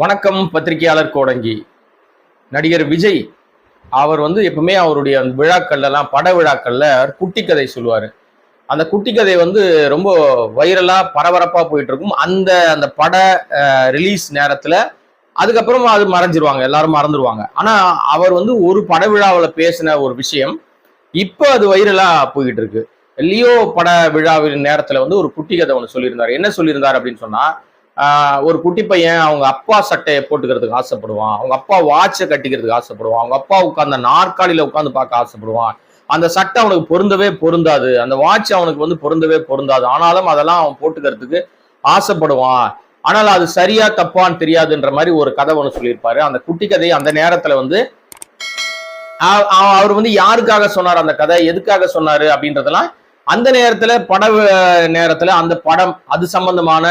வணக்கம் பத்திரிகையாளர் கோடங்கி. நடிகர் விஜய் அவர் வந்து எப்பவுமே அவருடைய அந்த விழாக்கள்ல பட விழாக்கள்ல குட்டி கதை சொல்லுவார். அந்த குட்டி கதை வந்து ரொம்ப வைரலாக பரபரப்பாக போயிட்டு இருக்கும் அந்த அந்த பட ரிலீஸ் நேரத்தில் அதுக்கப்புறம் அது மறைஞ்சிருவாங்க எல்லாரும் மறந்துடுவாங்க ஆனால் அவர் வந்து ஒரு பட விழாவில் பேசின ஒரு விஷயம் இப்போ அது வைரலாக போயிட்டு இருக்கு லியோ பட விழாவின் நேரத்தில் வந்து ஒரு குட்டி கதை ஒன்று சொல்லியிருந்தார். என்ன சொல்லியிருந்தார் அப்படின்னு சொன்னால் ஒரு குட்டி பையன் அவங்க அப்பா சட்டையை போட்டுக்கிறதுக்கு ஆசைப்படுவான். அவங்க அப்பா வாட்சை கட்டிக்கிறதுக்கு ஆசைப்படுவான். அவங்க அப்பா உட்காந்து நாற்காலியில உட்காந்து பார்க்க ஆசைப்படுவான். அந்த சட்டை அவனுக்கு பொருந்தவே பொருந்தாது. அந்த வாட்ச் அவனுக்கு வந்து பொருந்தவே பொருந்தாது. ஆனாலும் அதெல்லாம் அவன் போட்டுக்கிறதுக்கு ஆசைப்படுவான். ஆனால் அது சரியா தப்பான்னு தெரியாதுன்ற மாதிரி ஒரு கதை ஒன்று சொல்லியிருப்பாரு. அந்த குட்டி கதையை அந்த நேரத்துல வந்து அவர் வந்து யாருக்காக சொன்னார் அந்த கதை? எதுக்காக சொன்னாரு? அப்படின்றதெல்லாம் அந்த நேரத்துல பட நேரத்துல அந்த படம் அது சம்பந்தமான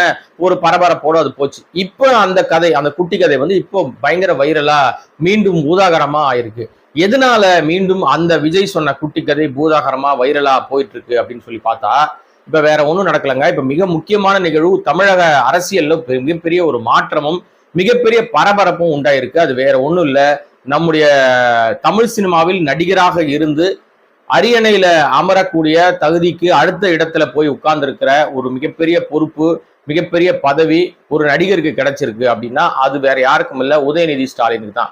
ஒரு பரபரப்போடு அது போச்சு. இப்போ அந்த கதை அந்த குட்டி கதை வந்து இப்போ பயங்கர வைரலா மீண்டும் ஊதாகரமா ஆயிருக்கு. எதனால மீண்டும் அந்த விஜய் சொன்ன குட்டி கதை பூதாகரமா வைரலா போயிட்டு இருக்கு அப்படின்னு சொல்லி பார்த்தா இப்ப வேற ஒன்றும் நடக்கலங்க. இப்ப மிக முக்கியமான நிகழ்வு தமிழக அரசியல்ல மிகப்பெரிய ஒரு மாற்றமும் மிகப்பெரிய பரபரப்பும் உண்டாயிருக்கு. அது வேற ஒன்றும் இல்லை. நம்முடைய தமிழ் சினிமாவில் நடிகராக இருந்து அரியணையில அமரக்கூடிய தகுதிக்கு அடுத்த இடத்துல போய் உட்கார்ந்துருக்கிற ஒரு மிகப்பெரிய பொறுப்பு மிகப்பெரிய பதவி ஒரு நடிகருக்கு கிடைச்சிருக்கு அப்படின்னா அது வேற யாருக்கும் இல்லை. உதயநிதி ஸ்டாலினுக்கு தான்.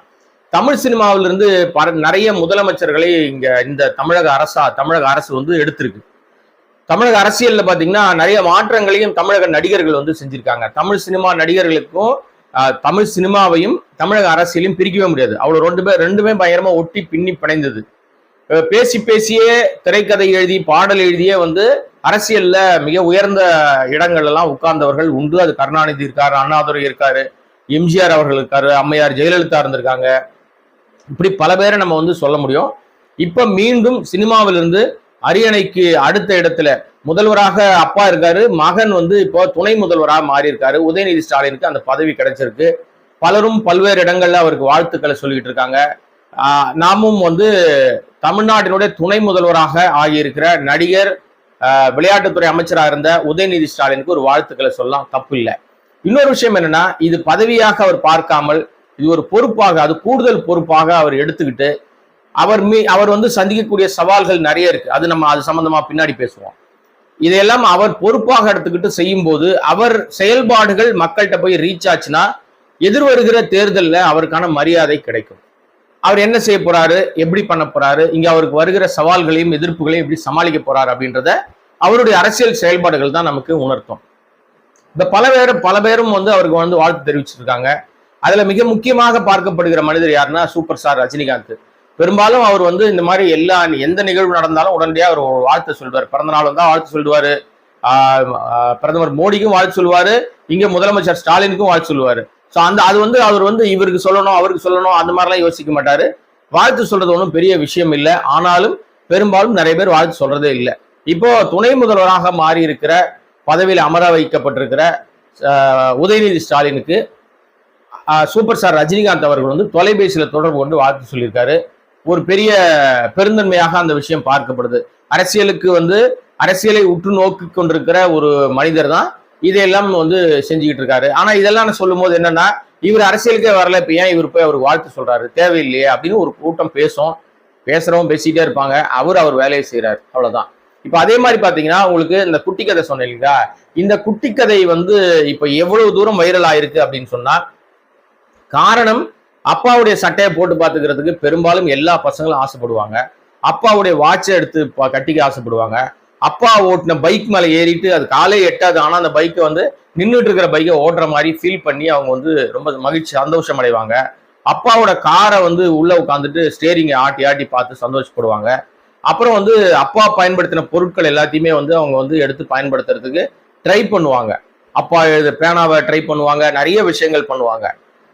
தமிழ் சினிமாவிலிருந்து பல நிறைய முதலமைச்சர்களை இங்க இந்த தமிழக அரசா தமிழக அரசு வந்து எடுத்திருக்கு. தமிழக அரசியல்ல பாத்தீங்கன்னா நிறைய மாற்றங்களையும் தமிழக நடிகர்கள் வந்து செஞ்சிருக்காங்க. தமிழ் சினிமா நடிகர்களுக்கும் தமிழ் சினிமாவையும் தமிழக அரசியலையும் பிரிக்கவே முடியாது. அவ்வளவு ரெண்டு பேர் ரெண்டுமே பயங்கரமா ஒட்டி பின்னி பிணைந்தது. பேசி பேசியே திரைக்கதை எழுதி பாடல் எழுதியே வந்து அரசியல்ல மிக உயர்ந்த இடங்கள் எல்லாம் உட்கார்ந்தவர்கள் உண்டு. அது கருணாநிதி இருக்காரு அண்ணாதுரை இருக்காரு எம்ஜிஆர் அவர்கள் இருக்காரு அம்மையார் ஜெயலலிதா இருந்திருக்காங்க. இப்படி பல பேரை நம்ம வந்து சொல்ல முடியும். இப்ப மீண்டும் சினிமாவிலிருந்து அரியணைக்கு அடுத்த இடத்துல முதல்வராக அப்பா இருக்காரு மகன் வந்து இப்போ துணை முதல்வராக மாறி இருக்காரு உதயநிதி ஸ்டாலினுக்கு அந்த பதவி கிடைச்சிருக்கு. பலரும் பல்வேறு இடங்கள்ல அவருக்கு வாழ்த்துக்களை சொல்லிட்டு இருக்காங்க. நாமும் வந்து தமிழ்நாட்டினுடைய துணை முதல்வராக ஆகியிருக்கிற நடிகர் விளையாட்டுத்துறை அமைச்சராக இருந்த உதயநிதி ஸ்டாலினுக்கு ஒரு வாழ்த்துக்களை சொல்லலாம். தப்பு இல்லை. இன்னொரு விஷயம் என்னன்னா இது பதவியாக அவர் பார்க்காமல் இது ஒரு பொறுப்பாக அது கூடுதல் பொறுப்பாக அவர் எடுத்துக்கிட்டு அவர் மீ அவர் வந்து சந்திக்கக்கூடிய சவால்கள் நிறைய இருக்கு. அது நம்ம அது சம்பந்தமா பின்னாடி பேசுவோம். இதையெல்லாம் அவர் பொறுப்பாக எடுத்துக்கிட்டு செய்யும் போது அவர் செயல்பாடுகள் மக்கள்கிட்ட போய் ரீச் ஆச்சுன்னா எதிர்வருகிற தேர்தலில் அவருக்கான மரியாதை கிடைக்கும். அவர் என்ன செய்ய போறாரு? எப்படி பண்ண போறாரு? இங்க அவருக்கு வருகிற சவால்களையும் எதிர்ப்புகளையும் எப்படி சமாளிக்க போறாரு அப்படின்றத அவருடைய அரசியல் செயல்பாடுகள் தான் நமக்கு உணர்த்தும். இந்த பல பேரும் பல பேரும் வந்து அவருக்கு வந்து வாழ்த்து தெரிவிச்சிருக்காங்க. அதுல மிக முக்கியமாக பார்க்கப்படுகிற மனிதர் யாருன்னா சூப்பர் ஸ்டார் ரஜினிகாந்த். பெரும்பாலும் அவர் வந்து இந்த மாதிரி எல்லா எந்த நிகழ்வு நடந்தாலும் உடனடியாக அவர் வாழ்த்து சொல்வார். பிறந்த நாள் வந்தால் வாழ்த்து சொல்லுவாரு பிரதமர் மோடிக்கும் வாழ்த்து சொல்லுவாரு இங்க முதலமைச்சர் ஸ்டாலினுக்கும் வாழ்த்து சொல்லுவாரு ஸோ அந்த அது வந்து அவர் வந்து இவருக்கு சொல்லணும் அவருக்கு சொல்லணும் அந்த மாதிரிலாம் யோசிக்க மாட்டார். வாழ்த்து சொல்றது ஒன்றும் பெரிய விஷயம் இல்லை. ஆனாலும் பெரும்பாலும் நிறைய பேர் வாழ்த்து சொல்றதே இல்லை. இப்போ துணை முதல்வராக மாறி இருக்கிற பதவியில் அமர வைக்கப்பட்டிருக்கிற உதயநிதி ஸ்டாலினுக்கு சூப்பர் ஸ்டார் ரஜினிகாந்த் அவர்கள் வந்து தொலைபேசியில் தொடர்பு கொண்டு வாழ்த்து சொல்லியிருக்காரு. ஒரு பெரிய பெருந்தன்மையாக அந்த விஷயம் பார்க்கப்படுது. அரசியலுக்கு வந்து அரசியலை உற்று நோக்கி கொண்டிருக்கிற ஒரு மனிதர் தான் இதையெல்லாம் வந்து செஞ்சுக்கிட்டு இருக்காரு. ஆனா இதெல்லாம் நான் சொல்லும் போது என்னன்னா இவர் அரசியலுக்கே வரல இப்ப ஏன் இவர் போய் அவர் வாழ்த்து சொல்றாரு? தேவையில்லையே அப்படின்னு ஒரு கூட்டம் பேசும். பேசுறவங்க பேசிட்டே இருப்பாங்க. அவர் அவர் வேலையை செய்யறாரு அவ்வளவுதான். இப்ப அதே மாதிரி பாத்தீங்கன்னா உங்களுக்கு இந்த குட்டி கதை சொன்னேன் இல்லைங்களா? இந்த குட்டி கதை வந்து இப்ப எவ்வளவு தூரம் வைரல் ஆயிருக்கு அப்படின்னு சொன்னா காரணம் அப்பாவுடைய சட்டையை போட்டு பார்த்துக்கிறதுக்கு பெரும்பாலும் எல்லா பசங்களும் ஆசைப்படுவாங்க. அப்பாவுடைய வாட்சை எடுத்து ப- கட்டிக்க ஆசைப்படுவாங்க. அப்பா ஓட்டின பைக் மேலே ஏறிட்டு அது காலே எட்டாது. ஆனால் அந்த பைக்கை வந்து நின்றுட்டு இருக்கிற பைக்கை ஓட்டுற மாதிரி ஃபீல் பண்ணி அவங்க வந்து ரொம்ப மகிழ்ச்சி சந்தோஷம் அடைவாங்க. அப்பாவோட காரை வந்து உள்ளே உட்காந்துட்டு ஸ்டேரிங்கை ஆட்டி ஆட்டி பார்த்து சந்தோஷப்படுவாங்க. அப்புறம் வந்து அப்பா பயன்படுத்தின பொருட்கள் எல்லாத்தையுமே வந்து அவங்க வந்து எடுத்து பயன்படுத்துறதுக்கு ட்ரை பண்ணுவாங்க. அப்பா எழுத பேனாவை ட்ரை பண்ணுவாங்க நிறைய விஷயங்கள் பண்ணுவாங்க.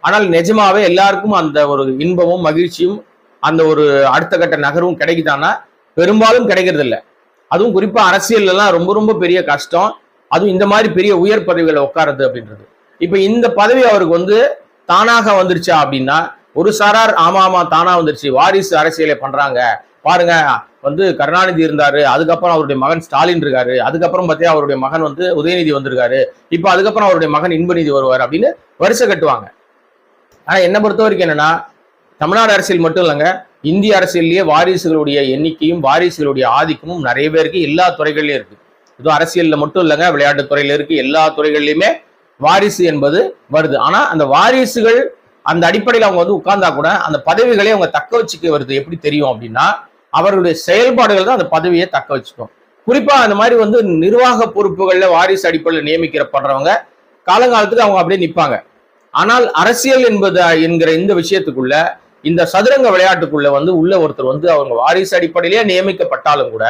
ஆனால் நிஜமாவே எல்லாருக்கும் அந்த ஒரு இன்பமும் மகிழ்ச்சியும் அந்த ஒரு அடுத்த கட்ட நகர்வும் கிடைக்குதானா பெரும்பாலும் கிடைக்கிறது இல்லை அதுவும் குறிப்பாக அரசியல்லல்லாம் ரொம்ப ரொம்ப பெரிய கஷ்டம். அதுவும் இந்த மாதிரி பெரிய உயர் பதவிகளை உட்காருது அப்படின்றது. இப்போ இந்த பதவி அவருக்கு வந்து தானாக வந்துருச்சா அப்படின்னா ஒரு சாரார் ஆமா ஆமா தானா வந்துருச்சு. வாரிசு அரசியலை பண்றாங்க. பாருங்க வந்து கருணாநிதி இருந்தாரு அதுக்கப்புறம் அவருடைய மகன் ஸ்டாலின் இருக்காரு அதுக்கப்புறம் பார்த்தீங்கன்னா அவருடைய மகன் வந்து உதயநிதி வந்திருக்காரு இப்போ அதுக்கப்புறம் அவருடைய மகன் இன்பநிதி வருவார் அப்படின்னு வரிசை கட்டுவாங்க. ஆனால் என்னை பொறுத்த வரைக்கும் என்னன்னா தமிழ்நாடு அரசியல் மட்டும் இல்லைங்க இந்திய அரசியல்லையே வாரிசுகளுடைய எண்ணிக்கையும் வாரிசுகளுடைய ஆதிக்கமும் நிறைய பேருக்கு எல்லா துறைகள்லையும் இருக்கு. இது அரசியல்ல மட்டும் இல்லைங்க விளையாட்டு துறையில இருக்கு. எல்லா துறைகள்லையுமே வாரிசு என்பது வருது. ஆனா அந்த வாரிசுகள் அந்த அடிப்படையில் அவங்க வந்து உட்கார்ந்தா கூட அந்த பதவிகளை அவங்க தக்க வச்சுக்க வருது. எப்படி தெரியும் அப்படின்னா அவர்களுடைய செயல்பாடுகள் தான் அந்த பதவியை தக்க வச்சுக்கும். குறிப்பா அந்த மாதிரி வந்து நிர்வாக பொறுப்புகள்ல வாரிசு அடிப்படையில் நியமிக்கப்படுறவங்க காலங்காலத்துக்கு அவங்க அப்படியே நிற்பாங்க ஆனால் அரசியல் என்பது என்கிற இந்த விஷயத்துக்குள்ள இந்த சதுரங்க விளையாட்டுக்குள்ள வந்து உள்ள ஒருத்தர் வந்து அவங்க வாரிசு அடிப்படையிலேயே நியமிக்கப்பட்டாலும் கூட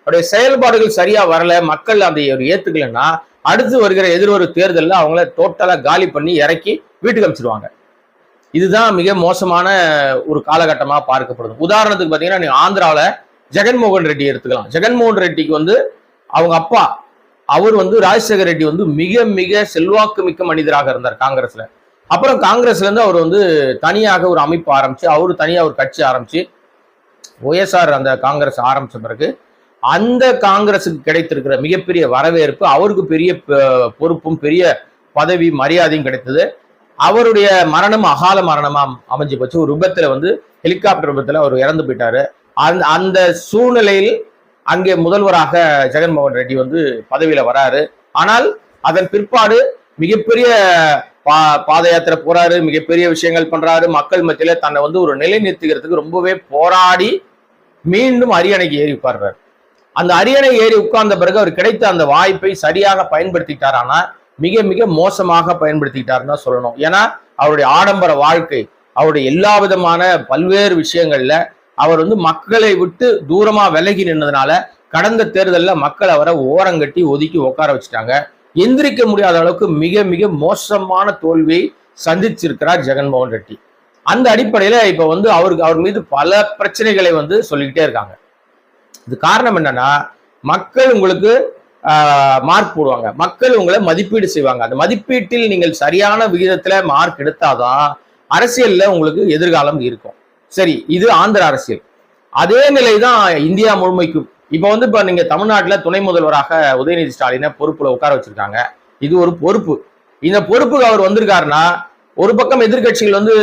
அவருடைய செயல்பாடுகள் சரியா வரல மக்கள் அதை ஏத்துக்கலன்னா அடுத்து வருகிற எதிர்வரும் தேர்தலில் அவங்கள டோட்டலாக காலி பண்ணி இறக்கி வீட்டுக்கு அமைச்சிருவாங்க இதுதான் மிக மோசமான ஒரு காலகட்டமாக பார்க்கப்படுது. உதாரணத்துக்கு பார்த்தீங்கன்னா நீங்கள் ஆந்திராவில் ஜெகன்மோகன் ரெட்டி எடுத்துக்கலாம். ஜெகன்மோகன் ரெட்டிக்கு வந்து அவங்க அப்பா அவர் வந்து ராஜசேகர் ரெட்டி வந்து மிக மிக செல்வாக்கு மிக்க மனிதராக இருந்தார் காங்கிரஸில். அப்புறம் காங்கிரஸ்ல இருந்து அவர் வந்து தனியாக ஒரு அமைப்பு ஆரம்பிச்சு அவரு தனியா ஒரு கட்சி ஆரம்பிச்சு ஒய்எஸ்ஆர் அந்த காங்கிரஸ் ஆரம்பிச்ச பிறகு அந்த காங்கிரஸுக்கு கிடைத்திருக்கிற மிகப்பெரிய வரவேற்பு அவருக்கு பெரிய பொறுப்பும் பெரிய பதவி மரியாதையும் கிடைத்தது. அவருடைய மரணம் அகால மரணமா அமைஞ்சு போச்சு. ஒரு விபத்துல வந்து ஹெலிகாப்டர் விபத்துல அவர் இறந்து போயிட்டாரு. அந்த அந்த சூழ்நிலையில் அங்கே முதல்வராக ஜெகன்மோகன் ரெட்டி வந்து பதவியில வராரு. ஆனால் அதன் பிற்பாடு மிகப்பெரிய பா பாத யாத்திரை போறாரு மிகப்பெரிய விஷயங்கள் பண்றாரு. மக்கள் மத்தியில தன்னை வந்து ஒரு நிலை நிறுத்துகிறதுக்கு ரொம்பவே போராடி மீண்டும் அரியணைக்கு ஏறி உட்கார்றாரு. அந்த அரியணை ஏறி உட்கார்ந்த பிறகு அவர் கிடைத்த அந்த வாய்ப்பை சரியாக பயன்படுத்திட்டாரானா மிக மிக மோசமாக பயன்படுத்திக்கிட்டாருன்னு தான் சொல்லணும். ஏன்னா அவருடைய ஆடம்பர வாழ்க்கை அவருடைய எல்லா விதமான பல்வேறு விஷயங்கள்ல அவர் வந்து மக்களை விட்டு தூரமா விலகி நின்றதுனால கடந்த தேர்தலில் மக்கள் அவரை ஓரங்கட்டி ஒதுக்கி உட்கார வச்சுட்டாங்க. எந்திரிக்க முடியாத அளவுக்கு மிக மிக மோசமான தோல்வியை சந்திச்சிருக்கிறார் ஜெகன்மோகன் ரெட்டி. அந்த அடிப்படையில இப்ப வந்து அவருக்கு அவர் மீது பல பிரச்சனைகளை வந்து சொல்லிக்கிட்டே இருக்காங்க. இது காரணம் என்னன்னா மக்கள் உங்களுக்கு மார்க் போடுவாங்க. மக்கள் உங்களை மதிப்பீடு செய்வாங்க. அந்த மதிப்பீட்டில் நீங்கள் சரியான விகிதத்துல மார்க் எடுத்தாதான் அரசியல்ல உங்களுக்கு எதிர்காலம் இருக்கும். சரி இது ஆந்திர அரசியல். அதே நிலை தான் இந்தியா முழுமைக்கும். இப்போ வந்து இப்போ நீங்கள் தமிழ்நாட்டில் துணை முதல்வராக உதயநிதி ஸ்டாலினை பொறுப்பில் உட்கார வச்சிருக்காங்க. இது ஒரு பொறுப்பு. இந்த பொறுப்புக்கு அவர் வந்திருக்காருன்னா ஒரு பக்கம் எதிர்க்கட்சிகள் வந்து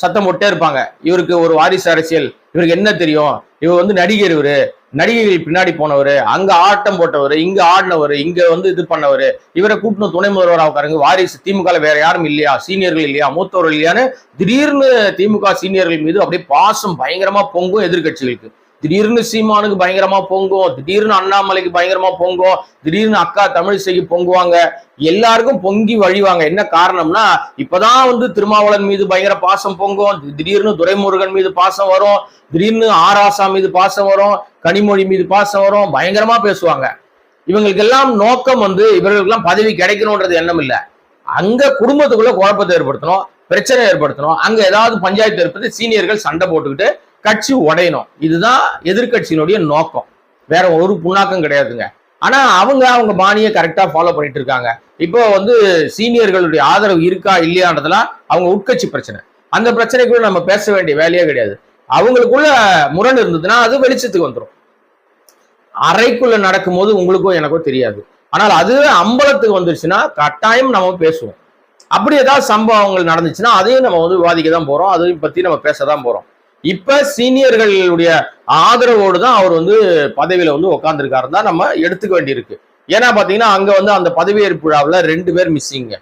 சத்தம் போட்டே இருப்பாங்க. இவருக்கு ஒரு வாரிசு அரசியல் இவருக்கு என்ன தெரியும்? இவர் வந்து நடிகர் இவரு. நடிகைகள் பின்னாடி போனவர் அங்க ஆட்டம் போட்டவர் இங்க ஆடினவர் இங்க வந்து இது பண்ணவர். இவரை கூட்டணும் துணை முதல்வராக உட்காருங்க. வாரிசு திமுக வேற யாரும் இல்லையா? சீனியர்கள் இல்லையா? மூத்தவர்கள் இல்லையான்னு திடீர்னு திமுக சீனியர்கள் மீது அப்படியே பாசம் பயங்கரமா பொங்கும் எதிர்க்கட்சிகளுக்கு திடீர்னு சீமானுக்கு பயங்கரமா பொங்கும். திடீர்னு அண்ணாமலைக்கு பயங்கரமா பொங்கும். திடீர்னு அக்கா தமிழிசைக்கு பொங்குவாங்க. எல்லாருக்கும் பொங்கி வழிவாங்க. என்ன காரணம்னா இப்பதான் வந்து திருமாவளன் மீது பயங்கர பாசம் பொங்கும். திடீர்னு துரைமுருகன் மீது பாசம் வரும். திடீர்னு ஆராசா மீது பாசம் வரும். கனிமொழி மீது பாசம் வரும். பயங்கரமா பேசுவாங்க. இவங்களுக்கெல்லாம் நோக்கம் வந்து இவர்களுக்கெல்லாம் பதவி கிடைக்கணும்ன்றது எண்ணம் இல்ல. அங்க குடும்பத்துக்குள்ள குழப்பத்தை ஏற்படுத்தணும் பிரச்சனை ஏற்படுத்தணும். அங்க ஏதாவது பஞ்சாயத்து ஏற்படுத்தி சீனியர்கள் சண்டை போட்டுக்கிட்டு கட்சி உடையணும். இதுதான் எதிர்க்கட்சியினுடைய நோக்கம். வேற ஒரு புண்ணாக்கம் கிடையாதுங்க. ஆனா அவங்க அவங்க பாணியை கரெக்டா ஃபாலோ பண்ணிட்டு இருக்காங்க. இப்போ வந்து சீனியர்களுடைய ஆதரவு இருக்கா இல்லையான்றதெல்லாம் அவங்க உட்கட்சி பிரச்சனை. அந்த பிரச்சனைக்குள்ள நம்ம பேச வேண்டிய வேலையே கிடையாது. அவங்களுக்குள்ள முரண் இருந்ததுன்னா அது வெளிச்சத்துக்கு வந்துடும் அறைக்குள்ள நடக்கும்போது உங்களுக்கும் எனக்கும் தெரியாது. ஆனால் அது அம்பலத்துக்கு வந்துருச்சுன்னா கட்டாயம் நம்ம பேசுவோம். அப்படி ஏதாவது சம்பவங்கள் நடந்துச்சுன்னா அதையும் நம்ம வந்து விவாதிக்க தான் போறோம். அதையும் பத்தி நம்ம பேச தான் போறோம். இப்ப சீனியர்களுடைய ஆதரவோடு தான் அவர் வந்து பதவியில வந்து உட்காந்துருக்காருன்னு தான் நம்ம எடுத்துக்க வேண்டியிருக்கு. ஏன்னா பாத்தீங்கன்னா அங்க வந்து அந்த பதவியேற்பு விழாவில் ரெண்டு பேர் மிஸ்ஸிங்க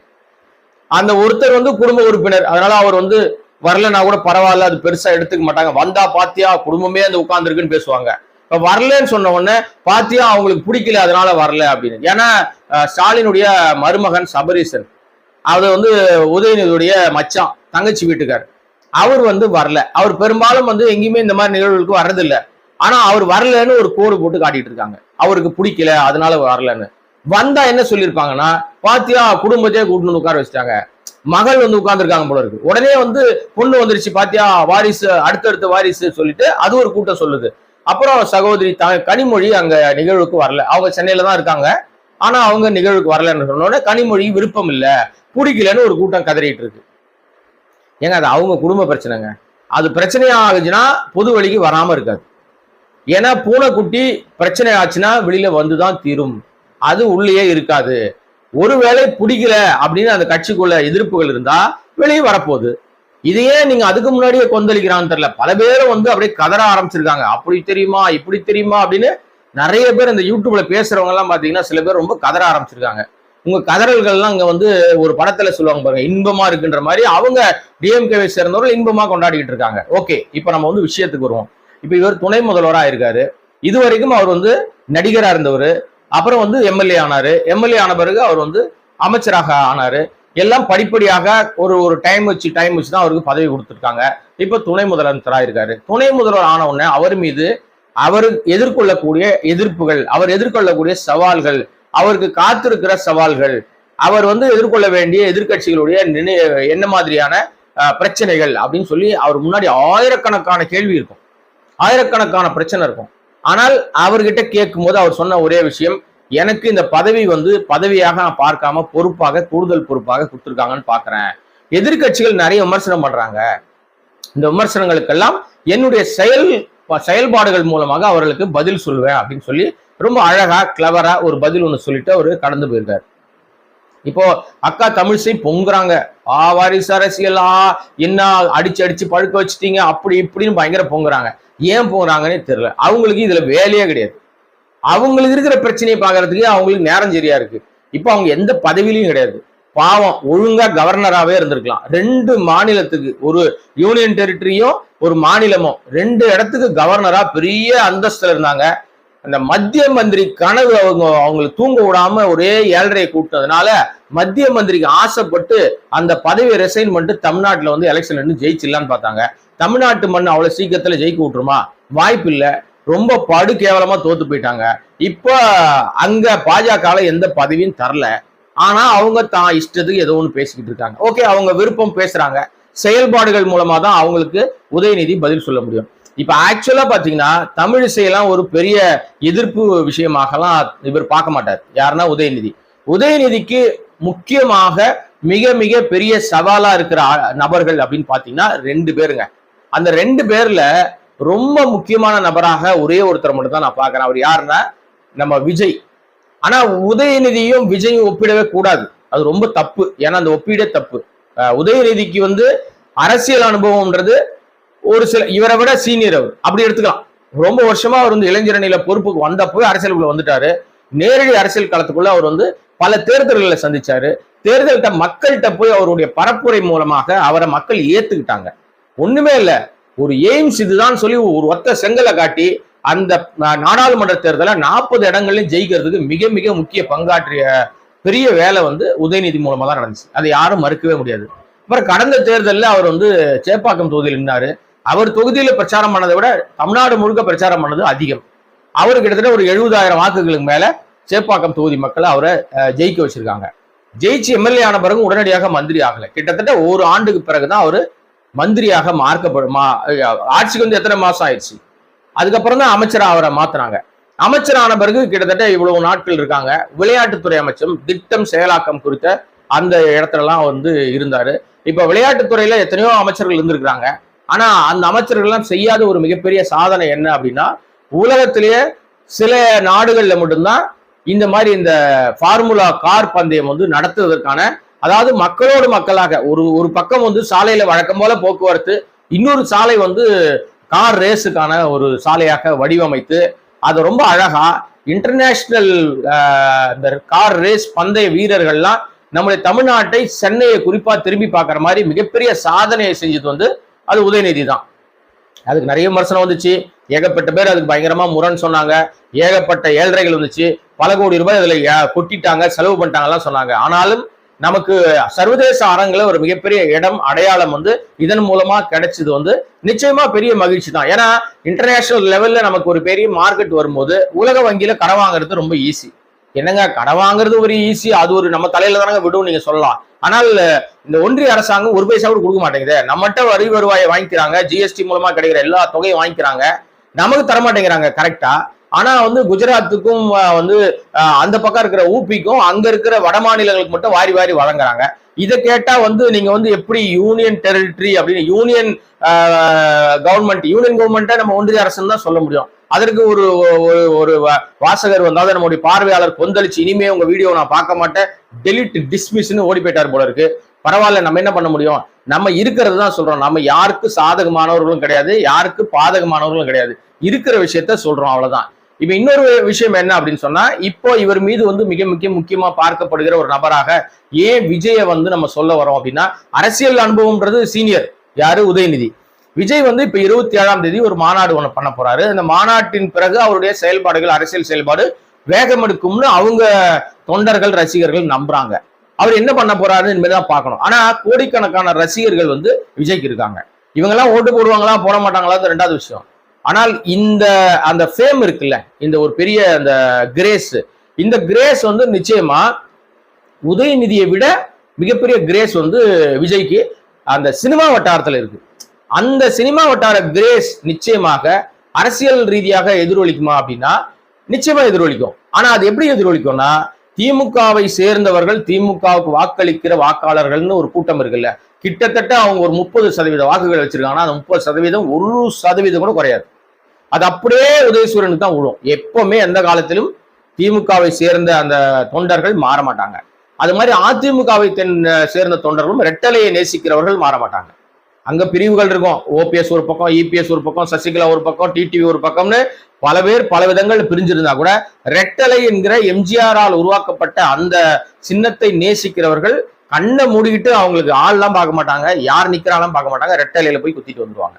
அந்த ஒருத்தர் வந்து குடும்ப உறுப்பினர். அதனால அவர் வந்து வரலன்னா கூட பரவாயில்ல அது பெருசா எடுத்துக்க மாட்டாங்க. வந்தா பாத்தியா குடும்பமே அந்த உட்காந்துருக்குன்னு பேசுவாங்க. இப்ப வரலன்னு சொன்ன உடனே பாத்தியா அவங்களுக்கு பிடிக்கல அதனால வரல அப்படின்னு. ஏன்னா ஸ்டாலினுடைய மருமகன் சபரீசன். அது வந்து உதயநிதியுடைய மச்சான் தங்கச்சி வீட்டுக்கார். அவர் வந்து வரல. அவர் பெரும்பாலும் வந்து எங்கேயுமே இந்த மாதிரி நிகழ்வுகளுக்கு வர்றதில்ல. ஆனா அவர் வரலன்னு ஒரு கோடு போட்டு காட்டிட்டு இருக்காங்க. அவருக்கு பிடிக்கல அதனால வரலன்னு. வந்தா என்ன சொல்லியிருப்பாங்கன்னா பாத்தியா குடும்பத்தையே கூட்டு வந்து உட்கார வச்சுட்டாங்க. மகள் வந்து உட்கார்ந்துருக்காங்க போல இருக்கு. உடனே வந்து பொண்ணு வந்துருச்சு பாத்தியா வாரிசு அடுத்தடுத்த வாரிசு சொல்லிட்டு அது ஒரு கூட்டம் சொல்லுது. அப்புறம் சகோதரி த கனிமொழி அங்க நிகழ்வுக்கு வரல. அவங்க சென்னையில தான் இருக்காங்க. ஆனா அவங்க நிகழ்வுக்கு வரலன்னு சொன்ன உடனே கனிமொழி விருப்பம் இல்ல. பிடிக்கலன்னு ஒரு கூட்டம் கதறிட்டு இருக்கு. ஏங்க அது அவங்க குடும்ப பிரச்சனைங்க. அது பிரச்சனையா ஆகுச்சுன்னா பொது வழிக்கு வராமல் இருக்காது. ஏன்னா பூனைக்குட்டி பிரச்சனை ஆச்சுன்னா வெளியில வந்துதான் தீரும். அது உள்ளேயே இருக்காது. ஒருவேளை பிடிக்கல அப்படின்னு அந்த கட்சிக்குள்ள எதிர்ப்புகள் இருந்தா வெளியே வரப்போகுது. இதையே நீங்க அதுக்கு முன்னாடியே கொந்தளிக்கிறான்னு தெரியல. பல பேரும் வந்து அப்படியே கதற ஆரம்பிச்சிருக்காங்க. அப்படி தெரியுமா இப்படி தெரியுமா அப்படின்னு நிறைய பேர் இந்த யூடியூப்ல பேசுறவங்க எல்லாம் பாத்தீங்கன்னா சில பேர் ரொம்ப கதற ஆரம்பிச்சிருக்காங்க. உங்க கதறல்கள்லாம் இங்க வந்து ஒரு படத்துல சொல்லுவாங்க பாருங்க இன்பமா இருக்குன்ற மாதிரி அவங்க டிஎம்கேவை சேர்ந்தவர்கள் இன்பமா கொண்டாடிக்கிட்டு இருக்காங்க. ஓகே இப்ப நம்ம வந்து விஷயத்துக்கு வருவோம். இப்ப இவர் துணை முதல்வராக இருக்காரு. இது வரைக்கும் அவர் வந்து நடிகரா இருந்தவர். அப்புறம் வந்து எம்எல்ஏ ஆனாரு. எம்எல்ஏ ஆன பிறகு அவர் வந்து அமைச்சராக ஆனாரு. எல்லாம் படிப்படியாக ஒரு ஒரு டைம் வச்சு டைம் வச்சு தான் அவருக்கு பதவி கொடுத்துருக்காங்க. இப்போ துணை முதலமைச்சராக இருக்காரு. துணை முதல்வர் ஆன உடனே அவர் மீது அவர் எதிர்கொள்ளக்கூடிய எதிர்ப்புகள் அவர் எதிர்கொள்ளக்கூடிய சவால்கள் அவருக்கு காத்திருக்கிற சவால்கள் அவர் வந்து எதிர்கொள்ள வேண்டிய எதிர்க்கட்சிகளுடைய நினை என்ன மாதிரியான பிரச்சனைகள் அப்படின்னு சொல்லி அவர் முன்னாடி ஆயிரக்கணக்கான கேள்வி இருக்கும். ஆயிரக்கணக்கான பிரச்சனை இருக்கும். ஆனால் அவர்கிட்ட கேட்கும் போது அவர் சொன்ன ஒரே விஷயம் எனக்கு இந்த பதவி வந்து பதவியாக நான் பார்க்காம பொறுப்பாக கூடுதல் பொறுப்பாக கொடுத்துருக்காங்கன்னு பாக்குறேன் எதிர்கட்சிகள் நிறைய விமர்சனம் பண்றாங்க. இந்த விமர்சனங்களுக்கெல்லாம் என்னுடைய செயல் செயல்பாடுகள் மூலமாக அவர்களுக்கு பதில் சொல்லுவேன் அப்படின்னு சொல்லி ரொம்ப அழகா கிளவரா ஒரு பதில் ஒன்று சொல்லிட்டு அவர் கடந்து போயிருக்காரு இப்போ அக்கா தமிழிசை பொங்குறாங்க. ஆ வாரிசு அரசியலா என்ன அடிச்சு அடிச்சு பழுக்க வச்சுட்டீங்க அப்படி இப்படின்னு பயங்கர பொங்குறாங்க. ஏன் போங்குறாங்கன்னே தெரியல. அவங்களுக்கு இதுல வேலையே கிடையாது. அவங்களுக்கு இருக்கிற பிரச்சனையை பார்க்கறதுக்கு அவங்களுக்கு நேரம் சரியா இருக்கு. இப்போ அவங்க எந்த பதவியிலையும் கிடையாது. பாவம் ஒழுங்கா கவர்னராகவே இருந்திருக்கலாம். ரெண்டு மாநிலத்துக்கு ஒரு யூனியன் டெரிட்டரியும் ஒரு மாநிலமும். ரெண்டு இடத்துக்கு கவர்னரா பெரிய அந்தஸ்துல இருந்தாங்க. அந்த மத்திய மந்திரி கனவு அவங்க அவங்களுக்கு தூங்க விடாம ஒரே ஏழரையை கூட்டினதுனால மத்திய மந்திரிக்கு ஆசைப்பட்டு அந்த பதவியை ரெசைன் பண்ணிட்டு தமிழ்நாட்டில் வந்து எலெக்ஷன் நின்று ஜெயிச்சிடலான்னு பார்த்தாங்க. தமிழ்நாட்டு மண் அவ்வளோ சீக்கிரத்தில் ஜெயிக்க விட்டுருமா? வாய்ப்பு இல்லை. ரொம்ப படு கேவலமா தோத்து போயிட்டாங்க. இப்போ அங்க பாஜக எந்த பதவியும் தரல. ஆனா அவங்க தான் இஷ்டத்துக்கு ஏதோ ஒன்று பேசிக்கிட்டு இருக்காங்க. ஓகே அவங்க விருப்பம் பேசுறாங்க. செயல்பாடுகள் மூலமா தான் அவங்களுக்கு உதயநிதி பதில் சொல்ல முடியும். இப்ப ஆக்சுவலா பாத்தீங்கன்னா தமிழிசையெல்லாம் ஒரு பெரிய எதிர்ப்பு விஷயமாகலாம் இவர் பார்க்க மாட்டார். யாருன்னா உதயநிதி. உதயநிதிக்கு முக்கியமாக மிக மிக பெரிய சவாலா இருக்கிற நபர்கள் அப்படின்னு பாத்தீங்கன்னா ரெண்டு பேருங்க. அந்த ரெண்டு பேர்ல ரொம்ப முக்கியமான நபராக ஒரே ஒருத்தர் மட்டும் தான் நான் பார்க்கறேன். அவர் யாருன்னா நம்ம விஜய். ஆனா உதயநிதியும் விஜயும் ஒப்பிடவே கூடாது. அது ரொம்ப தப்பு. ஏன்னா அந்த ஒப்பீடே தப்பு. உதயநிதிக்கு வந்து அரசியல் அனுபவம்ன்றது ஒரு சில இவரை விட சீனியர் அவர். அப்படி எடுத்துக்கலாம். ரொம்ப வருஷமா அவர் வந்து இளைஞரணியில பொறுப்புக்கு வந்தப்போ அரசியலுக்குள்ள வந்துட்டாரு. நேரடி அரசியல் காலத்துக்குள்ள அவர் வந்து பல தேர்தல்களை சந்திச்சாரு. தேர்தல்கிட்ட மக்கள்கிட்ட போய் அவருடைய பரப்புரை மூலமாக அவரை மக்கள் ஏத்துக்கிட்டாங்க. ஒண்ணுமே இல்ல. ஒரு எய்ம்ஸ் இதுதான் சொல்லி ஒரு ஒத்த செங்கலை காட்டி அந்த நாடாளுமன்ற தேர்தலை நாற்பது இடங்கள்லயும் ஜெயிக்கிறதுக்கு மிக மிக முக்கிய பங்காற்றிய பெரிய வேலை வந்து உதயநிதி மூலமா தான் நடந்துச்சு. அதை யாரும் மறுக்கவே முடியாது. அப்புறம் கடந்த தேர்தலில் அவர் வந்து சேப்பாக்கம் தொகுதியில் நின்னாரு. அவர் தொகுதியில பிரச்சாரம் பண்ணதை விட தமிழ்நாடு முழுக்க பிரச்சாரம் பண்ணது அதிகம். அவர் கிட்டத்தட்ட ஒரு எழுபதாயிரம் வாக்குகளுக்கு மேல சேப்பாக்கம் தொகுதி மக்களை அவரை ஜெயிக்க வச்சிருக்காங்க. ஜெயிச்சு எம்எல்ஏ ஆன பிறகு உடனடியாக மந்திரி ஆகல. கிட்டத்தட்ட ஒரு ஆண்டுக்கு பிறகுதான் அவரு மந்திரியாக மார்க்கப்படும் மா ஆட்சிக்கு வந்து எத்தனை மாசம் ஆயிடுச்சு? அதுக்கப்புறம் தான் அமைச்சரா அவரை மாத்துனாங்க. அமைச்சரான பிறகு கிட்டத்தட்ட இவ்வளவு நாட்கள் இருக்காங்க. விளையாட்டுத்துறை அமைச்சர் திட்டம் செயலாக்கம் குறித்த அந்த இடத்துலலாம் வந்து இருந்தாரு. இப்ப விளையாட்டுத்துறையில எத்தனையோ அமைச்சர்கள் இருந்திருக்கிறாங்க. ஆனா அந்த அமைச்சர்கள்லாம் செய்யாத ஒரு மிகப்பெரிய சாதனை என்ன அப்படின்னா உலகத்திலேயே சில நாடுகள்ல மட்டும்தான் இந்த மாதிரி இந்த ஃபார்முலா கார் பந்தயம் வந்து நடத்துவதற்கான அதாவது மக்களோடு மக்களாக ஒரு ஒரு பக்கம் வந்து சாலையில வழக்கம் போல போக்குவரத்து இன்னொரு சாலை வந்து கார் ரேஸுக்கான ஒரு சாலையாக வடிவமைத்து அது ரொம்ப அழகா இன்டர்நேஷனல் இந்த கார் ரேஸ் பந்தய வீரர்கள்லாம் நம்முடைய தமிழ்நாட்டை சென்னையை குறிப்பா திரும்பி பார்க்குற மாதிரி மிகப்பெரிய சாதனையை செஞ்சது வந்து அது உதயநிதி தான். அதுக்கு நிறைய விமர்சனம் வந்துச்சு. ஏகப்பட்ட பேர் அதுக்கு பயங்கரமா முரண் சொன்னாங்க. ஏகப்பட்ட ஏழ்றைகள் வந்துச்சு. பல கோடி ரூபாய் அதுல ஏ- கொட்டிட்டாங்க செலவு பண்ணிட்டாங்கலாம் சொன்னாங்க. ஆனாலும் நமக்கு சர்வதேச அரங்கில் ஒரு மிகப்பெரிய இடம் அடையாளம் வந்து இதன் மூலமா கிடைச்சது வந்து நிச்சயமா பெரிய மகிழ்ச்சி தான். ஏன்னா இன்டர்நேஷனல் லெவல்ல நமக்கு ஒரு பெரிய மார்க்கெட் வரும்போது உலக வங்கியில கடன் வாங்குறது ரொம்ப ஈஸி என்னங்க கடன் வாங்குறது ஒரு ஈஸி அது ஒரு நம்ம தலையில தானங்க விடும் நீங்க சொல்லலாம். ஆனால் இந்த ஒன்றிய அரசாங்கம் ஒரு பைசா கூட கொடுக்க மாட்டேங்குது. நம்மகிட்ட வரி வருவாயை வாங்கிக்கிறாங்க ஜிஎஸ்டி மூலமா கிடைக்கிற எல்லா தொகையும் வாங்கிக்கிறாங்க. நமக்கு தர மாட்டேங்கிறாங்க கரெக்டா ஆனா வந்து குஜராத்துக்கும் வந்து அந்த பக்கம் இருக்கிற ஊபிக்கும் அங்க இருக்கிற வட மாநிலங்களுக்கு மட்டும் வாரி வாரி வழங்குறாங்க. இதை கேட்டா வந்து நீங்க வந்து எப்படி யூனியன் டெரிட்டரி அப்படின்னு யூனியன் கவர்மெண்ட் யூனியன் கவர்மெண்ட்டை நம்ம ஒன்றிய அரசுன்னு தான் சொல்ல முடியும். அதற்கு ஒரு ஒரு ஒரு வா- வாசகர் வந்தாவது நம்முடைய பார்வையாளர் கொந்தளிச்சு இனிமே உங்க வீடியோ நான் பார்க்க மாட்டேன். டெலிட் டிஸ்மிஸ்னு ஓடி போயிட்டார் போல இருக்கு. பரவாயில்ல நம்ம என்ன பண்ண முடியும்? நம்ம இருக்கிறது தான் சொல்றோம். நம்ம யாருக்கு சாதகமானவர்களும் கிடையாது யாருக்கு பாதகமானவர்களும் கிடையாது. இருக்கிற விஷயத்த சொல்றோம் அவ்வளவுதான். இப்ப இன்னொரு விஷயம் என்ன அப்படின்னு சொன்னா இப்போ இவர் மீது வந்து மிக முக்கிய முக்கியமா பார்க்கப்படுகிற ஒரு நபராக ஏன் விஜய வந்து நம்ம சொல்ல வரோம் அப்படின்னா அரசியல் அனுபவம்ன்றது சீனியர் யாரு? உதயநிதி. விஜய் வந்து இப்ப இருபத்தி ஏழாம் தேதி ஒரு மாநாடு ஒன்று பண்ண போறாரு. அந்த மாநாட்டின் பிறகு அவருடைய செயல்பாடுகள் அரசியல் செயல்பாடு வேகம் எடுக்கும்னு அவங்க தொண்டர்கள் ரசிகர்கள் நம்புறாங்க. அவர் என்ன பண்ண போறாரு இனிமேதான் பார்க்கணும். ஆனா கோடிக்கணக்கான ரசிகர்கள் வந்து விஜய்க்கு இருக்காங்க. இவங்கெல்லாம் ஓட்டு போடுவாங்களா போட மாட்டாங்களா ரெண்டாவது விஷயம். ஆனால் இந்த அந்த ஃபேம் இருக்குல்ல இந்த ஒரு பெரிய அந்த கிரேஸ் இந்த கிரேஸ் வந்து நிச்சயமா உதயநிதியை விட மிகப்பெரிய கிரேஸ் வந்து விஜய்க்கு அந்த சினிமா வட்டாரத்தில் இருக்கு. அந்த சினிமா வட்டார கிரேஸ் நிச்சயமாக அரசியல் ரீதியாக எதிரொலிக்குமா அப்படின்னா நிச்சயமா எதிரொலிக்கும். ஆனா அது எப்படி எதிரொலிக்கும்னா திமுகவை சேர்ந்தவர்கள் திமுகவுக்கு வாக்களிக்கிற வாக்காளர்கள்னு ஒரு கூட்டம் இருக்குல்ல. கிட்டத்தட்ட அவங்க ஒரு முப்பது சதவீத வாக்குகள் வச்சிருக்காங்கன்னா அந்த முப்பது சதவீதம் ஒரு சதவீதம் கூட குறையாது. அது அப்படியே உதயசூரனுக்கு தான் விழும். எப்பவுமே எந்த காலத்திலும் திமுகவை சேர்ந்த அந்த தொண்டர்கள் மாற மாட்டாங்க. அது மாதிரி அதிமுகவை தென் சேர்ந்த தொண்டர்களும் ரெட்டலையை நேசிக்கிறவர்கள் மாற மாட்டாங்க. அங்க பிரிவுகள் இருக்கும். ஓபிஎஸ் ஒரு பக்கம் இபிஎஸ் ஒரு பக்கம் சசிகலா ஒரு பக்கம் டிடிவி ஒரு பக்கம்னு பல பேர் பல விதங்கள் பிரிஞ்சிருந்தா கூட ரெட்டலை என்கிற எம்ஜிஆரால் உருவாக்கப்பட்ட அந்த சின்னத்தை நேசிக்கிறவர்கள் கண்ணை மூடிக்கிட்டு அவங்களுக்கு ஆள்லாம் பார்க்க மாட்டாங்க. யார் நிக்கிறாலும் பார்க்க மாட்டாங்க. ரெட்டலையில போய் குத்திட்டு வந்துருவாங்க.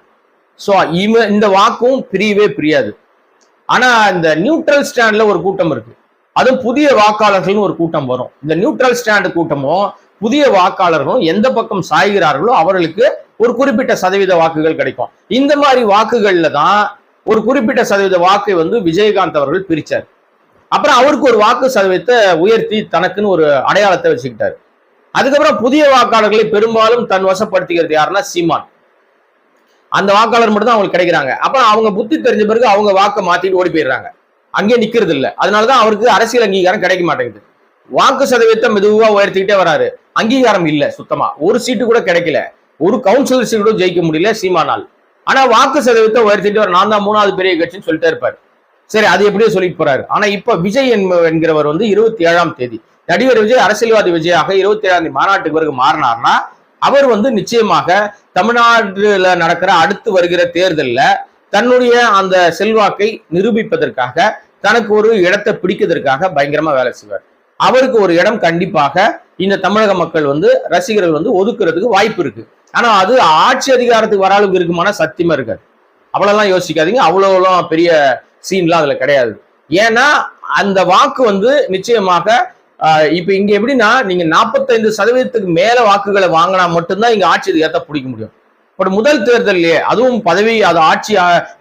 ஸோ இவ இந்த வாக்கும் பிரியவே பிரியாது. ஆனா இந்த நியூட்ரல் ஸ்டாண்ட்ல ஒரு கூட்டம் இருக்கு. அதுவும் புதிய வாக்காளர்கள்னு ஒரு கூட்டம் வரும். இந்த நியூட்ரல் ஸ்டாண்ட் கூட்டமும் புதிய வாக்காளர்களும் எந்த பக்கம் சாய்கிறார்களோ அவர்களுக்கு ஒரு குறிப்பிட்ட சதவீத வாக்குகள் கிடைக்கும். இந்த மாதிரி வாக்குகள்ல தான் ஒரு குறிப்பிட்ட சதவீத வாக்கை வந்து விஜயகாந்த் அவர்கள் பிரிச்சார். அப்புறம் அவருக்கு ஒரு வாக்கு சதவீதத்தை உயர்த்தி தனக்குன்னு ஒரு அடையாளத்தை வச்சுக்கிட்டாரு. அதுக்கப்புறம் புதிய வாக்காளர்களை பெரும்பாலும் தன் வசப்படுத்திக்கிறது யாருன்னா சீமான். அந்த வாக்காளர் மட்டும் தான் அவங்களுக்கு கிடைக்கிறாங்க. அப்புறம் அவங்க புத்தி தெரிஞ்ச பிறகு அவங்க வாக்கை மாத்திட்டு ஓடி போயிடுறாங்க. அங்கேயே நிக்கிறது அதனால அதனாலதான் அவருக்கு அரசியல் அங்கீகாரம் கிடைக்க மாட்டேங்குது. வாக்கு சதவீதத்தை மெதுவா உயர்த்திக்கிட்டே வராரு. அங்கீகாரம் இல்ல சுத்தமா. ஒரு சீட்டு கூட கிடைக்கல. ஒரு கவுன்சிலர் சீட் கூட ஜெயிக்க முடியல சீமானால். ஆனா வாக்கு சதவீதத்தை உயர்த்திட்டு வர நான் தான் மூணாவது பெரிய கட்சின்னு சொல்லிட்டே இருப்பார். சரி அது எப்படியோ சொல்லிட்டு போறாரு. ஆனா இப்ப விஜய் என்கிறவர் வந்து இருபத்தி ஏழாம் தேதி. நடிகர் விஜய் அரசியல்வாதி விஜயாக இருபத்தி ஏழாம் தேதி மாநாட்டுக்கு பிறகு மாறினார்னா அவர் வந்து நிச்சயமாக தமிழ்நாடுல நடக்கிற அடுத்து வருகிற தேர்தல்ல தன்னுடைய அந்த செல்வாக்கை நிரூபிப்பதற்காக தனக்கு ஒரு இடத்தை பிடிக்கிறதுக்காக பயங்கரமா வேலை செய்வார். அவருக்கு ஒரு இடம் கண்டிப்பாக இந்த தமிழக மக்கள் வந்து ரசிகர்கள் வந்து ஒதுக்குறதுக்கு வாய்ப்பு இருக்கு. ஆனா அது ஆட்சி அதிகாரத்துக்கு வர அளவுக்கு இருக்குமான சத்தியமா இருக்காது. அவ்வளவுலாம் யோசிக்காதீங்க. அவ்வளோலாம் பெரிய சீன்லாம் அதுல கிடையாது. ஏன்னா அந்த வாக்கு வந்து நிச்சயமாக இப்ப இங்க எப்படின்னா நீங்க நாற்பத்தைந்து சதவீதத்துக்கு மேல வாக்குகளை வாங்கினா மட்டும்தான் இங்க ஆட்சி அதிகாரத்தை பிடிக்க முடியும். பட் முதல் தேர்தல்லையே அதுவும் பதவி அது ஆட்சி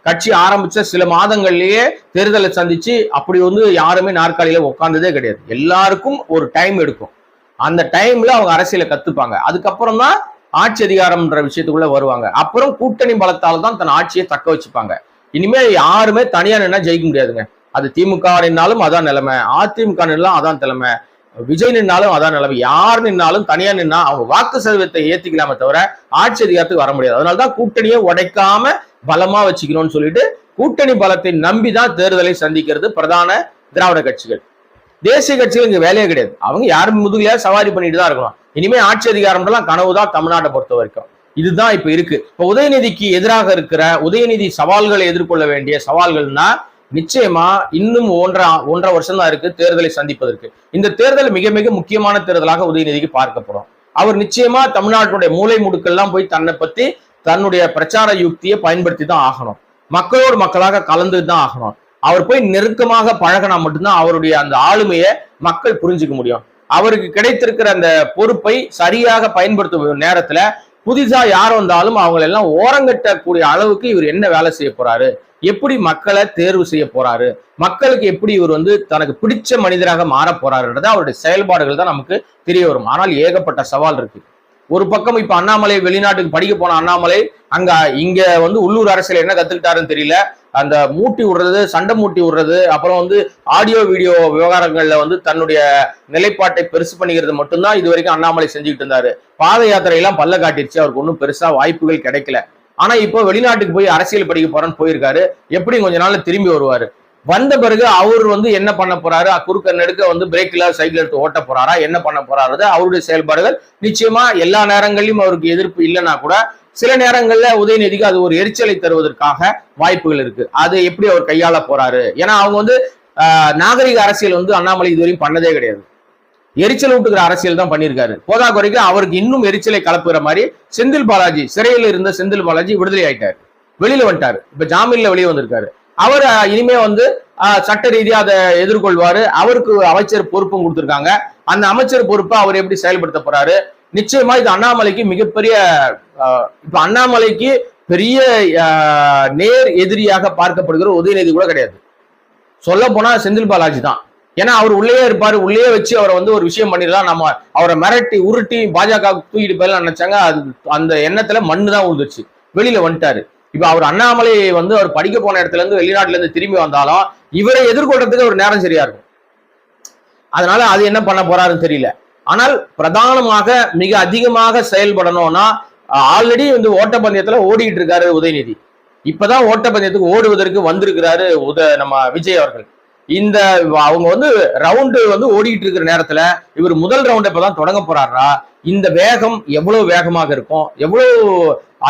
கட்சி ஆரம்பிச்ச சில மாதங்கள்லயே தேர்தலை சந்திச்சு அப்படி வந்து யாருமே நாற்காலியில உட்கார்ந்ததே கிடையாது. எல்லாருக்கும் ஒரு டைம் எடுக்கும். அந்த டைம்ல அவங்க அரசியலை கத்துப்பாங்க. அதுக்கப்புறம் தான் ஆட்சி அதிகாரம்ன்ற விஷயத்துக்குள்ள வருவாங்க. அப்புறம் கூட்டணி பலத்தால தான் தன் ஆட்சியை தக்க வச்சுப்பாங்க. இனிமே யாருமே தனியா நின்னா ஜெயிக்க முடியாதுங்க. அது திமுக நின்னாலும் அதான் நிலைமை. அதிமுக நின்னாலும் அதான் நிலைமை. விஜய் நின்னாலும் அதான் நிலைமை. யார் நின்னாலும் தனியா நின்னா அவங்க வாக்கு சதவீதத்தை ஏத்திக்கலாமே தவிர ஆட்சி அதிகாரத்துக்கு வர முடியாது. அதனாலதான் கூட்டணியை உடைக்காம பலமா வச்சுக்கணும்னு சொல்லிட்டு கூட்டணி பலத்தை நம்பி தான் தேர்தலை சந்திக்கிறது பிரதான திராவிட கட்சிகள். தேசிய கட்சிகள் இங்க வேலையே கிடையாது. அவங்க யாரும் முதுகலையா சவாரி பண்ணிட்டு தான் இருக்கணும். இனிமே ஆட்சி அதிகாரம்லாம் கனவு தான் தமிழ்நாட்டை பொறுத்த வரைக்கும். இதுதான் இப்ப இருக்கு. இப்ப உதயநிதிக்கு எதிராக இருக்கிற உதயநிதி சவால்களை எதிர்கொள்ள வேண்டிய சவால்கள்னா நிச்சயமா இன்னும் ஒன்றா ஒன்றரை வருஷம் தான் இருக்கு தேர்தலை சந்திப்பதற்கு. இந்த தேர்தல் மிக மிக முக்கியமான தேர்தலாக உதயநிதிக்கு பார்க்கப்படும். அவர் நிச்சயமா தமிழ்நாட்டுடைய மூலை முடுக்கெல்லாம் போய் தன்னை பத்தி தன்னுடைய பிரச்சார யுக்தியை பயன்படுத்தி தான் ஆகணும். மக்களோடு மக்களாக கலந்து தான் ஆகணும். அவர் போய் நெருக்கமாக பழகினா மட்டும்தான் அவருடைய அந்த ஆளுமையை மக்கள் புரிஞ்சுக்க முடியும். அவருக்கு கிடைத்திருக்கிற அந்த பொறுப்பை சரியாக பயன்படுத்தும் நேரத்துல புதிதா யார் வந்தாலும் அவங்களெல்லாம் ஓரங்கட்டக்கூடிய அளவுக்கு இவர் என்ன வேலை செய்ய போறாரு? எப்படி மக்களை தேர்வு செய்ய போறாரு? மக்களுக்கு எப்படி இவர் வந்து தனக்கு பிடிச்ச மனிதராக மாற போறாருன்றது அவருடைய செயல்பாடுகள் தான் நமக்கு தெரிய வரும். ஆனால் ஏகப்பட்ட சவால் இருக்கு. ஒரு பக்கம் இப்ப அண்ணாமலை வெளிநாட்டுக்கு படிக்க போன அண்ணாமலை அங்க இங்க வந்து உள்ளூர் அரசியல் என்ன கத்துக்கிட்டாருன்னு தெரியல. அந்த மூட்டி விடுறது சண்டை மூட்டி விடுறது அப்புறம் வந்து ஆடியோ வீடியோ விவகாரங்கள்ல வந்து தன்னுடைய நிலைப்பாட்டை பெருசு பண்ணிக்கிறது மட்டும்தான் இது வரைக்கும் அண்ணாமலை செஞ்சுக்கிட்டு இருந்தாரு. பாத யாத்திரையெல்லாம் பல்ல காட்டிருச்சு அவருக்கு ஒன்றும் பெருசா வாய்ப்புகள் கிடைக்கல. ஆனா இப்போ வெளிநாட்டுக்கு போய் அரசியல் படிக்க போறேன்னு போயிருக்காரு. எப்படி கொஞ்ச நாள்ல திரும்பி வருவாரு. வந்த பிறகு அவர் வந்து என்ன பண்ண போறாரு? குறுக்க நெடுக்க வந்து பிரேக்கில் சைக்கிள் எடுத்து ஓட்ட போறாரா? என்ன பண்ண போறாரு அவருடைய செயல்பாடுகள். நிச்சயமா எல்லா நேரங்களிலும் அவருக்கு எதிர்ப்பு இல்லைன்னா கூட சில நேரங்கள்ல உதயநிதிக்கு அது ஒரு எரிச்சலை தருவதற்காக வாய்ப்புகள் இருக்கு. அது எப்படி அவர் கையாள போறாரு? ஏன்னா அவங்க வந்து நாகரிக அரசியல் வந்து அண்ணாமலை இதுவரையும் பண்ணதே கிடையாது. எரிச்சல் ஊட்டுகிற அரசியல் தான் பண்ணியிருக்காரு. போதா குறைக்கு அவருக்கு இன்னும் எரிச்சலை கலப்புகிற மாதிரி செந்தில் பாலாஜி சிறையில் இருந்த செந்தில் பாலாஜி விடுதலை ஆயிட்டார். வெளியில வந்துட்டாரு. இப்ப ஜாமீன்ல வெளியே வந்திருக்காரு. அவர் இனிமே வந்து சட்ட ரீதியா அதை எதிர்கொள்வாரு. அவருக்கு அமைச்சர் பொறுப்பும் கொடுத்துருக்காங்க. அந்த அமைச்சர் பொறுப்பை அவர் எப்படி செயல்படுத்த போறாரு? நிச்சயமா இது அண்ணாமலைக்கு மிகப்பெரிய இப்ப அண்ணாமலைக்கு பெரிய நேர் எதிரியாக பார்க்கப்படுகிற உதயநிதி கூட கிடையாது. சொல்ல போனா செந்தில் பாலாஜி தான். ஏன்னா அவர் உள்ளே இருப்பாரு. உள்ளே வச்சு அவரை வந்து ஒரு விஷயம் பண்ணிடலாம். நம்ம அவரை மிரட்டி உருட்டி பாஜக தூக்கிட்டு போயிடலாம் நினைச்சாங்க. அது அந்த எண்ணத்துல மண்ணு தான் உழுந்துச்சு வெளியில வந்துட்டாரு. இப்ப அவர் அண்ணாமலை வந்து அவர் படிக்க போன இடத்துல இருந்து வெளிநாட்டுல இருந்து திரும்பி வந்தாலும் இவரை எதிர்கொள்றதுக்கு ஒரு நேரம் சரியா இருக்கும். அதனால அது என்ன பண்ண போறாருன்னு தெரியல. ஆனால் பிரதானமாக மிக அதிகமாக செயல்படணும்னா ஆல்ரெடி வந்து ஓட்டப்பந்தயத்துல ஓடிட்டு இருக்காரு உதயநிதி. இப்பதான் ஓட்டப்பந்தயத்துக்கு ஓடுவதற்கு வந்திருக்கிறாரு உத நம்ம விஜய் அவர்கள். இந்த அவங்க வந்து ரவுண்டு வந்து ஓடிட்டு இருக்கிற நேரத்துல இவர் முதல் ரவுண்ட் இப்பதான் தொடங்க போறாரா? இந்த வேகம் எவ்வளவு வேகமாக இருக்கும் எவ்வளவு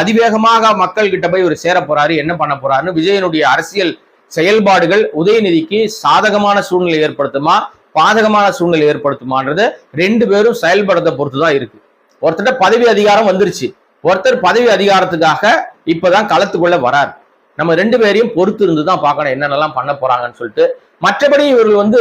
அதிவேகமாக மக்கள் கிட்ட போய் ஒரு சேர போறாரு என்ன பண்ண போறாருன்னு விஜயனுடைய அரசியல் செயல்பாடுகள் உதயநிதிக்கு சாதகமான சூழ்நிலை ஏற்படுத்துமா பாதகமான சூழ்நிலை ஏற்படுத்துமான்றது ரெண்டு பேரும் செயல்படுத்த பொறுத்து தான் இருக்கு. ஒருத்தர் பதவி அதிகாரம் வந்துருச்சு. ஒருத்தர் பதவி அதிகாரத்துக்காக இப்பதான் களத்துக்குள்ள வரார். நம்ம ரெண்டு பேரையும் பொறுத்து இருந்து தான் பார்க்கணும் என்னென்னலாம் பண்ண போறாங்கன்னு சொல்லிட்டு. மற்றபடி இவர்கள் வந்து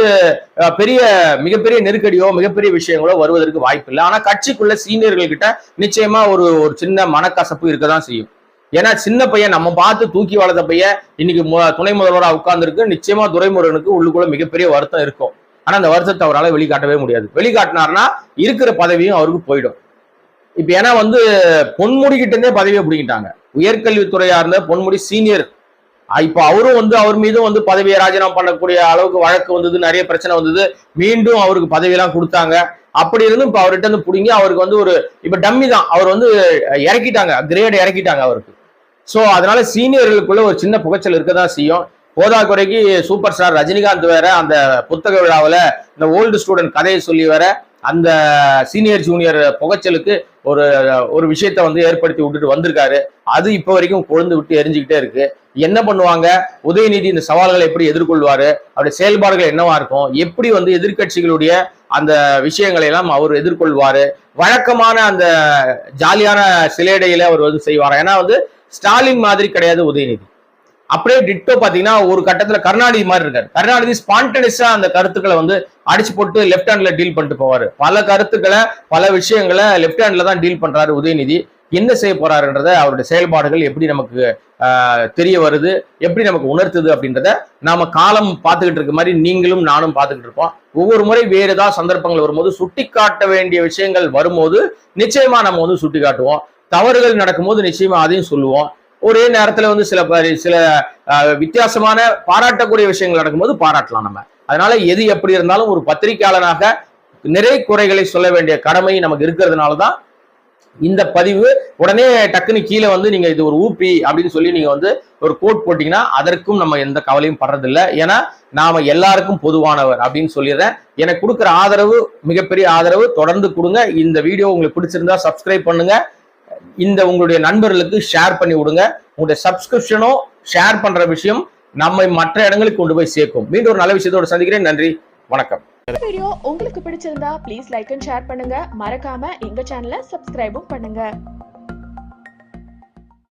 பெரிய மிகப்பெரிய நெருக்கடியோ மிகப்பெரிய விஷயங்களோ வருவதற்கு வாய்ப்பு இல்லை. ஆனா கட்சிக்குள்ள சீனியர்கள் கிட்ட நிச்சயமா ஒரு ஒரு சின்ன மனக்கசப்பு இருக்க தான் செய்யும். ஏன்னா சின்ன பையன் நம்ம பார்த்து தூக்கி வளர்த்த பையன் இன்னைக்கு மு- துணை முதல்வராக உட்கார்ந்துருக்கு. நிச்சயமா துரைமுருகனுக்கு உள்ளுக்குள்ள மிகப்பெரிய வருத்தம் இருக்கும். ஆனா அந்த வருத்தத்தை அவரால் வெளிக்காட்டவே முடியாது. வெளிக்காட்டினார்னா இருக்கிற பதவியும் அவருக்கு போயிடும். இப்ப ஏன்னா வந்து பொன்முடிக்கிட்டே இருந்தே பதவியை பிடிக்கிட்டாங்க உயர்கல்வித்துறையா இருந்த பொன்முடி சீனியர். இப்போ அவரும் வந்து அவர் மீதும் வந்து பதவியை ராஜினாமா பண்ணக்கூடிய அளவுக்கு வழக்கு வந்தது நிறைய பிரச்சனை வந்தது. மீண்டும் அவருக்கு பதவியெல்லாம் கொடுத்தாங்க. அப்படி இருந்தும் இப்போ அவர்கிட்ட இருந்து பிடிங்கி அவருக்கு வந்து ஒரு இப்போ டம்மி தான். அவர் வந்து இறக்கிட்டாங்க கிரேட் இறக்கிட்டாங்க அவருக்கு. ஸோ அதனால சீனியர்களுக்குள்ள ஒரு சின்ன புகைச்சல் இருக்க தான் செய்யும். போதா குறைக்கு சூப்பர் ஸ்டார் ரஜினிகாந்த் வேற அந்த புத்தக விழாவில் இந்த ஓல்டு ஸ்டூடெண்ட் கதையை சொல்லி வேற அந்த சீனியர் ஜூனியர் புகைச்சலுக்கு ஒரு ஒரு விஷயத்த வந்து ஏற்படுத்தி விட்டுட்டு வந்திருக்காரு. அது இப்போ வரைக்கும் கொழுந்து விட்டு எரிஞ்சுக்கிட்டே இருக்கு. என்ன பண்ணுவாங்க? உதயநிதி இந்த சவால்களை எப்படி எதிர்கொள்வாரு? அவருடைய செயல்பாடுகள் என்னவா இருக்கும்? எப்படி வந்து எதிர்க்கட்சிகளுடைய அந்த விஷயங்களை எல்லாம் அவர் எதிர்கொள்வாரு? வழக்கமான அந்த ஜாலியான சிலேடையில அவர் வந்து செய்வார்? ஏன்னா வந்து ஸ்டாலின் மாதிரி கிடையாது உதயநிதி. அப்படியே டிட்டோ பாத்தீங்கன்னா ஒரு கட்டத்துல கருணாநிதி மாதிரி இருக்காரு. கருணாநிதி ஸ்பான்டனிஸா அந்த கருத்துக்களை வந்து அடிச்சு போட்டு லெஃப்ட் ஹேண்ட்ல டீல் பண்ணிட்டு போவாரு. பல கருத்துக்களை பல விஷயங்களை லெஃப்ட் ஹேண்ட்ல தான் டீல் பண்றாரு உதயநிதி. என்ன செய்ய போறாருன்றத அவருடைய செயல்பாடுகள் எப்படி நமக்கு தெரிய வருது எப்படி நமக்கு உணர்த்துது அப்படின்றத நாம காலம் பார்த்துக்கிட்டு இருக்க மாதிரி நீங்களும் நானும் பார்த்துக்கிட்டு இருப்போம் ஒவ்வொரு முறை வேற ஏதாவது சந்தர்ப்பங்கள் வரும்போது சுட்டி காட்ட வேண்டிய விஷயங்கள் வரும்போது நிச்சயமா நம்ம வந்து சுட்டி காட்டுவோம் தவறுகள் நடக்கும்போது நிச்சயமா அதையும் சொல்லுவோம். ஒரே நேரத்துல வந்து சில ப- சில வித்தியாசமான பாராட்டக்கூடிய விஷயங்கள் நடக்கும்போது பாராட்டலாம் நம்ம. அதனால எது எப்படி இருந்தாலும் ஒரு பத்திரிகையாளனாக நிறை குறைகளை சொல்ல வேண்டிய கடமை நமக்கு இருக்கிறதுனால தான் இந்த பதிவு உடனே டக்குன்னு கீழே வந்து நீங்க இது ஒரு ஊப்பி அப்படின்னு சொல்லி நீங்க வந்து ஒரு கோட் போட்டீங்கன்னா அதற்கும் நம்ம எந்த கவலையும் படுறதில்லை. ஏன்னா நாம எல்லாருக்கும் பொதுவானவர் அப்படின்னு சொல்லிடுறேன். எனக்கு கொடுக்குற ஆதரவு மிகப்பெரிய ஆதரவு தொடர்ந்து கொடுங்க. இந்த வீடியோ உங்களுக்கு பிடிச்சிருந்தா சப்ஸ்கிரைப் பண்ணுங்க. இந்த உங்களுடைய நண்பர்களுக்கு ஷேர் பண்ணி விடுங்க. உங்களுடைய சப்ஸ்கிரிப்ஷனோ ஷேர் பண்ற விஷயம் நம்மை மற்ற இடங்களுக்கு கொண்டு போய் சேர்க்கும். மீண்டும் ஒரு நல்ல விஷயத்தோட சந்திக்கிறேன். நன்றி. வணக்கம். வீடியோ உங்களுக்கு பிடிச்சிருந்தா ப்ளீஸ் லைக் அண்ட் ஷேர் பண்ணுங்க. மறக்காம எங்க சேனலை சப்ஸ்கிரைபும் பண்ணுங்க.